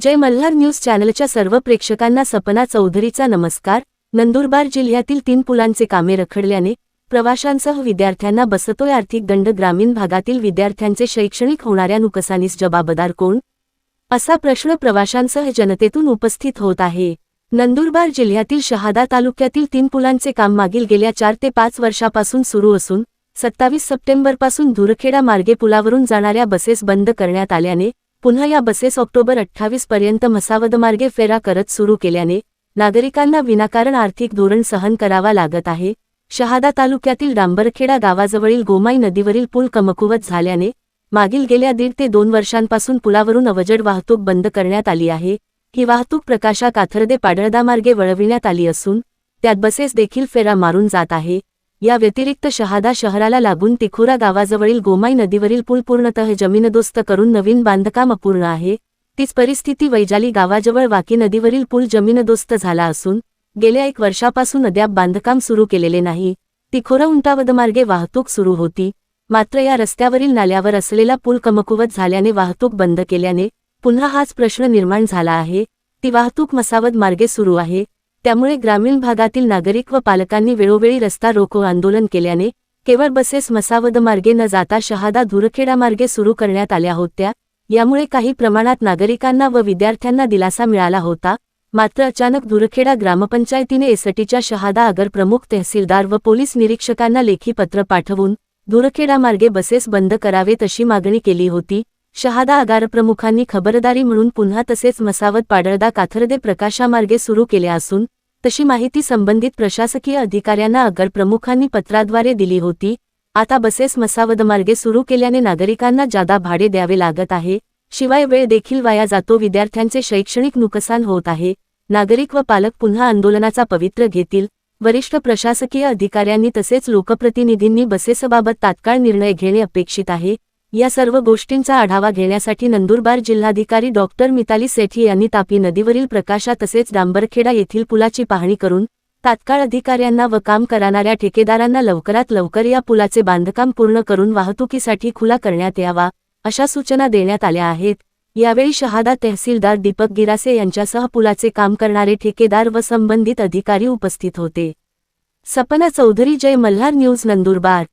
जय Malhar news चॅनलच्या सर्व प्रेक्षकांना सपना चौधरीचा नमस्कार. नंदुरबार जिल्ह्यातील तीन पुलांचे कामे रखडल्याने प्रवाशांसह विद्यार्थ्यांना बसतोय आर्थिक दंड. ग्रामीण भागातील विद्यार्थ्यांचे शैक्षणिक होणाऱ्या नुकसानीस जबाबदार कोण? असा प्रश्न प्रवाशांसह जनतेतून उपस्थित होत आहे. नंदुरबार जिल्ह्यातील शहादा तालुक्यातील तीन पुलांचे काम मागील गेल्या चार ते पाच वर्षापासून सुरू असून सत्तावीस सप्टेंबरपासून धुरखेडा मार्गे पुलावरून जाणाऱ्या बसेस बंद करण्यात आल्याने पुन्हा या बसेस ऑक्टोबर अठ्ठावीस पर्यंत मसावदमार्गे फेरा करत सुरू केल्याने नागरिकांना विनाकारण आर्थिक धोरण सहन करावा लागत आहे. शहादा तालुक्यातील डांबरखेडा गावाजवळील गोमाई नदीवरील पूल कमकुवत झाल्याने मागील गेल्या दीड ते दोन वर्षांपासून पुलावरून अवजड वाहतूक बंद करण्यात आली आहे. ही वाहतूक प्रकाशा काथर्दे पाडळदा मार्गे वळविण्यात आली असून त्यात बसेस देखील फेरा मारून जात आहे. या व्यतिरिक्त शहादा शहराला लागून तिखोरा गावाजवळील गोमाई नदीवरील पूल पूर्णतः जमीनदोस्त करून नवीन बांधकाम अपूर्ण आहे. तीच परिस्थिती वैजाली गावाजवळ वाकी नदीवरील पूल जमीनदोस्त झाला असून गेल्या एक वर्षापासून अद्याप बांधकाम सुरू केलेले नाही. तिखोरा उंटावदमार्गे वाहतूक सुरू होती. मात्र या रस्त्यावरील नाल्यावर असलेला पूल कमकुवत झाल्याने वाहतूक बंद केल्याने पुन्हा हाच प्रश्न निर्माण झाला आहे. ती वाहतूक मसावद मार्गे सुरू आहे. त्यामुळे ग्रामीण भागातील नागरिक व पालकांनी वेळोवेळी रस्ता रोको आंदोलन केल्याने केवळ बसेस मसावद मार्गे न जाता शहादा धुरखेडा मार्गे सुरू करण्यात आल्या होत्या. यामुळे काही प्रमाणात नागरिकांना व विद्यार्थ्यांना दिलासा मिळाला होता. मात्र अचानक धुरखेडा ग्रामपंचायतीने एसटीच्या शहादा आगर प्रमुख तहसीलदार व पोलीस निरीक्षकांना लेखी पत्र पाठवून धुरखेडा मार्गे बसेस बंद करावेत अशी मागणी केली होती. शहादा आगारप्रमुखांनी खबरदारी म्हणून पुन्हा तसेच मसावत पाडळदा काथर्दे प्रकाशामार्गे सुरू केल्या असून तशी माहिती संबंधित प्रशासकीय अधिकाऱ्यांना अगर प्रमुखांनी पत्राद्वारे दिली होती. आता बसेस मसावदमार्गे सुरू केल्याने नागरिकांना जादा भाडे द्यावे लागत आहे. शिवाय वेळ देखील वाया जातो. विद्यार्थ्यांचे शैक्षणिक नुकसान होत आहे. नागरिक व पालक पुन्हा आंदोलनाचा पवित्र घेतील. वरिष्ठ प्रशासकीय अधिकाऱ्यांनी तसेच लोकप्रतिनिधींनी बसेसबाबत तात्काळ निर्णय घेणे अपेक्षित आहे. या सर्व गोष्टींचा आढावा घेण्यासाठी नंदुरबार जिल्हाधिकारी डॉक्टर मिताली सेठी यांनी तापी नदीवरील प्रकाशा तसेच डांबरखेडा येथील पुलाची पाहणी करून तात्काळ अधिकाऱ्यांना व काम करणाऱ्या ठेकेदारांना लवकरात लवकर या पुलाचे बांधकाम पूर्ण करून वाहतुकीसाठी खुला करण्यात यावा अशा सूचना देण्यात आल्या आहेत. यावेळी शहादा तहसीलदार दीपक गिरासे यांच्यासह पुलाचे काम करणारे ठेकेदार व संबंधित अधिकारी उपस्थित होते. सपना चौधरी जय मल्हार न्यूज नंदुरबार.